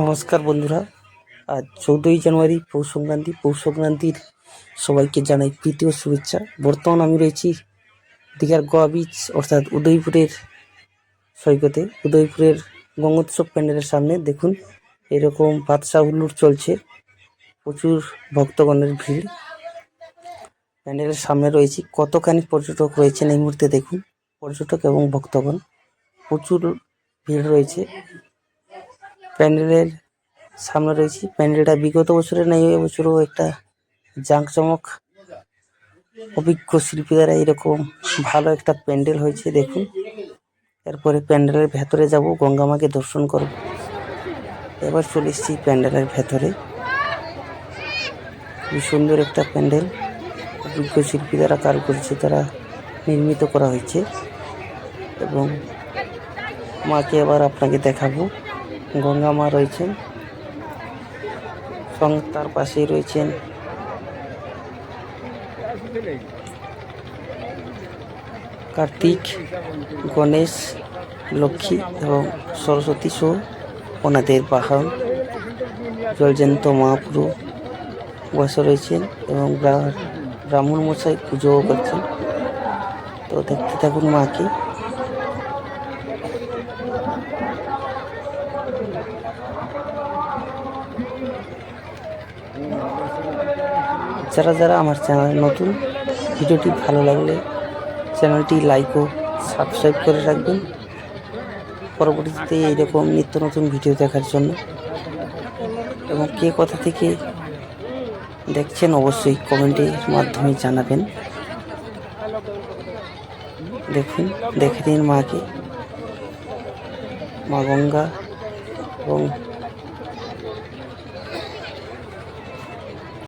নমস্কার বন্ধুরা। আজ চৌদ্দই জানুয়ারি পৌষ সংক্রান্তি। পৌষ সংক্রান্তির সবাইকে জানাই প্রীতি ও শুভেচ্ছা। বর্তমান আমি রয়েছি দীঘার গোয়া বিচ অর্থাৎ উদয়পুরের সৈকতে। উদয়পুরের গঙ্গোৎসব প্যান্ডেলের সামনে দেখুন, এরকম বাদশাহ হুল্লুর চলছে। প্রচুর ভক্তগণের ভিড়। প্যান্ডেলের সামনে রয়েছি। কতখানি পর্যটক রয়েছেন এই মুহূর্তে দেখুন। পর্যটক এবং ভক্তগণ, প্রচুর ভিড় রয়েছে। প্যান্ডেলের সামনে রয়েছি। প্যান্ডেলটা বিগত বছরের নাই এবছরও একটা জাঁকজমক অভিজ্ঞ শিল্পী দ্বারা এরকম ভালো একটা প্যান্ডেল হয়েছে, দেখুন। এরপরে প্যান্ডেলের ভেতরে যাব, গঙ্গা মাকে দর্শন করব। এবার চলে এসেছি প্যান্ডেলের ভেতরে। খুবই সুন্দর একটা প্যান্ডেল, অভিজ্ঞ শিল্পী দ্বারা কারুকার্য দ্বারা নির্মিত করা হয়েছে। এবং মাকে আবার আপনাকে দেখাবো। গঙ্গা মা রয়েছেন। সঙ্গে তার পাশেই রয়েছেন। কার্তিক, গণেশ, লক্ষ্মী এবং সরস্বতী সহ ওনাদের বাহন। জলজন্ত মহাপুরু বসে রয়েছেন এবং ব্রা- ব্রাহ্মণ মশাই পুজোও করছেন। তো দেখতে থাকুন মাকে। যারা যারা আমার চ্যানেল নতুন, ভিডিওটি ভালো লাগলে চ্যানেলটি লাইক ও সাবস্ক্রাইব করে রাখবেন। পরবর্তীতে এইরকম নিত্য নতুন ভিডিও দেখার জন্য। এবং কে কথা থেকে দেখছেন অবশ্যই কমেন্টের মাধ্যমে জানাবেন। দেখুন, দেখে নিন মাকে। মা গঙ্গা এবং